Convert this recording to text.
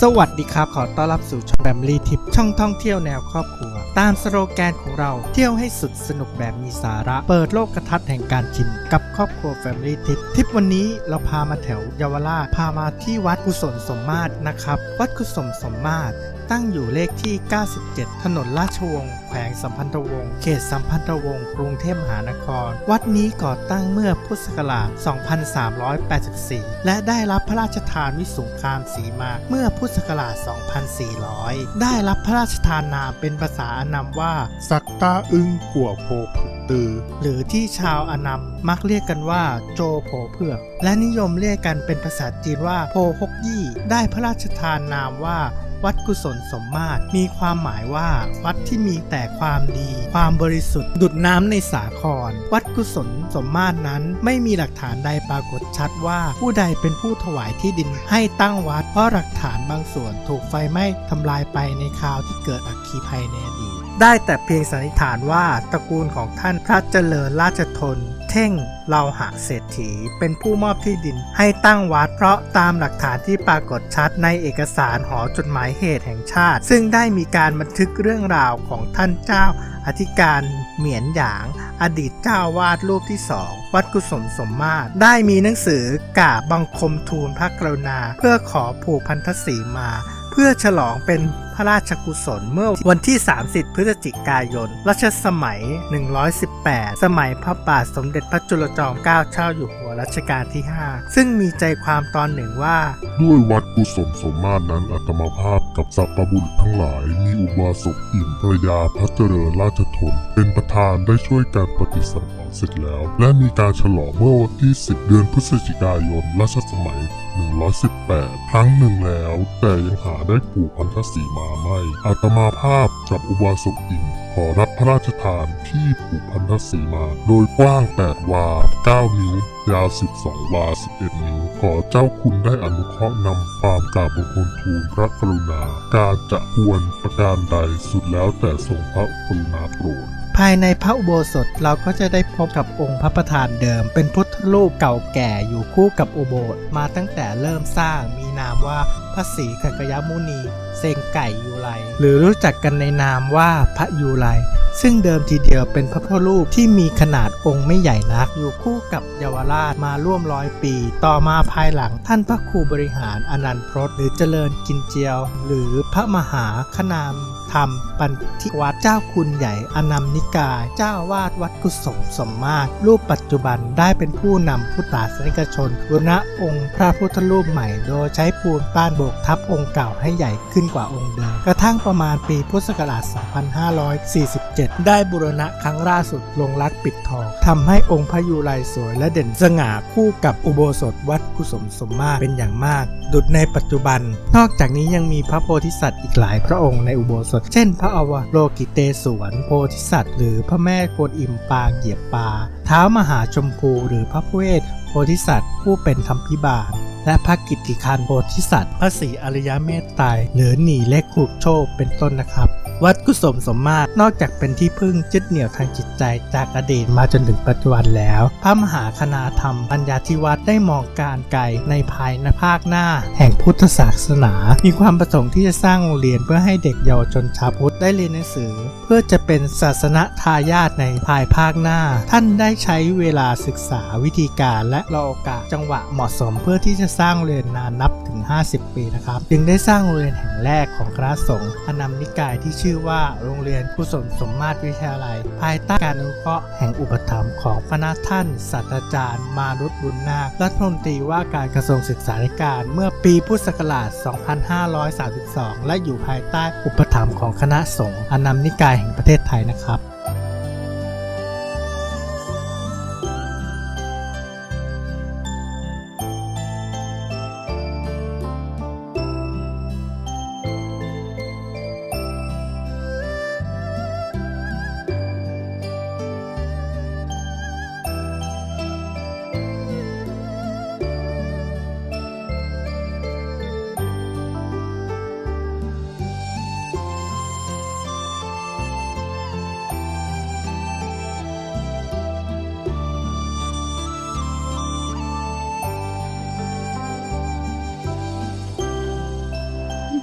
สวัสดีครับ ขอต้อนรับสู่ช่องแบมลี่ทิปช่องท่องเที่ยวแนวครอบครัว ตามสโลแกนของเราเที่ยวให้สุดสนุกแบบมีสาระ เปิดโลกกระทัดแห่งการกิน กับครอบครัวแฟมลี่ทิปทริปวันนี้เราพามาแถวเยาวราชพามาที่วัดกุศลสมมาตรนะครับ วัดกุศลสมมาตรตั้งอยู่เลขที่ 97 ถนนราชวงศ์แขวงสัมพันธวงศ์เขตสัมพันธวงศ์กรุงเทพมหานคร วัดนี้ก่อตั้งเมื่อพุทธศักราช 2384 และได้รับพระราชทานวิสุงคามสีมาเมื่อพุทธศักราช 2400 ได้รับพระราชทานนามเป็นภาษาอนามว่า สักตาอึงกัวโพผุตือ หรือที่ชาวอนามมักเรียกกันว่าโจโผเผือก และนิยมเรียกกันเป็นภาษาจีนว่าโพฮกยี่ ได้พระราชทานนามว่า วัดกุศลสมมาตรมีความหมายว่า วัดที่มีแต่ความดี ความบริสุทธิ์ ดุดน้ำในสาคร วัดกุศลสมมาตรนั้นไม่มีหลักฐานใดปรากฏชัดว่าผู้ใดเป็นผู้ถวายที่ดินให้ตั้งวัด เพราะหลักฐานบางส่วนถูกไฟไหม้ทำลายไปในคราวที่เกิดอัคคีภัยในอดีตได้แต่เพียงสันนิษฐานว่าตระกูลของท่านพระเจริญราชทน เท่งเราหะเศรษฐี เป็นผู้มอบที่ดินให้ตั้งวัดเพราะตามหลักฐานที่ปรากฏชัดในเอกสารหอจดหมายเหตุแห่งชาติ ซึ่งได้มีการบันทึกเรื่องราวของท่านเจ้าอธิการเหมียนหยาง อดีตเจ้าวาดรูปที่สองวัดกุศลสมมาตรได้มีหนังสือกาบบังคมทูลพระกรุณา เพื่อขอผูกพันธสีมา เพื่อฉลองเป็นพระราชกุศลเมื่อวันที่ 30 พฤศจิกายน รัชสมัย 118 สมัยพระบาทสมเด็จพระจุลจอมเกล้าเจ้าอยู่หัวรัชกาลที่ 5 ซึ่งมีใจความตอนหนึ่งว่า ด้วยวัดกุศลสมมาตรนั้นอัตมาภาพกับสัพพบุรุษทั้งหลาย มีอุบาสกอิ่มภรรยาพระเจริญราชทนเป็นประธานได้ช่วยการปฏิสังขรณ์เสร็จแล้ว และมีการฉลองเมื่อวันที่ 10 เดือนพฤศจิกายน รัชสมัย 118 ครั้งหนึ่งแล้ว แต่ยังหาได้ผูกพันธสีมาไม่อาตมาภาพกับอุบาสกอิ่มขอรับพระราชทานที่ผูกพันธสีมา โดยกว้าง 8 วา 9 นิ้ว ยาว 12 วา 11 นิ้ว ขอเจ้าคุณได้อนุเคราะห์นำความกราบบังคมทูลพระกรุณา การจะควรประการใดสุดแล้วแต่ทรงพระกรุณาโปรด ภายในพระอุโบสถเราก็จะได้พบกับองค์พระประธานเดิม เป็นพุทธรูปเก่าแก่อยู่คู่กับอุโบสถมาตั้งแต่เริ่มสร้างมีนามว่าพระศรีกักยมุนีเซงไก่ยูไลหรือรู้จักกันในนามว่าพระยูไลซึ่งเดิมทีเดียวเป็นพระพุทธรูปที่มีขนาดองค์ไม่ใหญ่นัก อยู่คู่กับเยาวราชมาร่วมร้อยปี ต่อมาภายหลังท่านพระครูบริหารอนันต์พรตหรือเจริญกินเจียว หรือพระมหาขนาม ธรรมปันทิวัดเจ้าคุณใหญ่อนัมนิกาย เจ้าวาดวัดกุศลสมมาตรรูปปัจจุบันได้เป็นผู้นำพุทธศาสนิกชนบูรณะองค์พระพุทธรูปใหม่ โดยใช้ปูนป้านโบกทับองค์เก่าให้ใหญ่ขึ้นกว่าองค์เดิม กระทั่งประมาณปีพุทธศักราช 2547 ได้บูรณะครั้งล่าสุดลงรักปิดทองทำให้องค์พระยูไรสวยและเด่นสง่าคู่กับอุโบสถวัดกุศลสมมาตรเป็นอย่างมาก ดุจในปัจจุบัน นอกจากนี้ยังมีพระโพธิสัตว์อีกหลายพระองค์ในอุโบสถเช่น พระอวโลกิเตสวนโพธิสัตว์ หรือพระแม่กวนอิมปางเหยียบปลาเท้ามหาชมพูหรือพระเวทโพธิสัตว์ ผู้เป็นธรรมพิบาลและพระกิตติคันโพธิสัตว์ พระศรีอริยเมตไตรหรือหนีเล็กขุกโชคเป็นต้นนะครับ วัดกุศลสมมาตรนอกจากเป็นที่พึ่งยึดเหนี่ยวทางจิตใจจากอดีตมาจนถึงปัจจุบันแล้ว พระมหาคณาธรรมปัญญาธิวัตรได้มองการไกลในภายในภาคหน้า แห่งพุทธศาสนา มีความประสงค์ที่จะสร้างโรงเรียนเพื่อให้เด็กเยาวชนชาวพุทธได้เรียนหนังสือ เพื่อจะเป็นศาสนทายาทในภายภาคหน้า ท่านได้ใช้เวลาศึกษาวิธีการและรอโอกาสจังหวะเหมาะสมเพื่อที่จะสร้างโรงเรียนนานนับถึง 50 ปีนะครับ จึงได้สร้างโรงเรียนแห่งแรกของคณะสงฆ์อนัมนิกายที่ชื่อว่าโรงเรียนกุศลสมมาตรวิทยาลัย ภายใต้การอนุเคราะห์แห่งอุปถัมภ์ของพระท่านศาสตราจารย์มารุตบุญนาครัฐมนตรีว่าการกระทรวงศึกษาธิการเมื่อปีพุทธศักราช 2532 และอยู่ภายใต้อุปถัมภ์ของคณะสงฆ์อนัมนิกายแห่งประเทศไทยนะครับ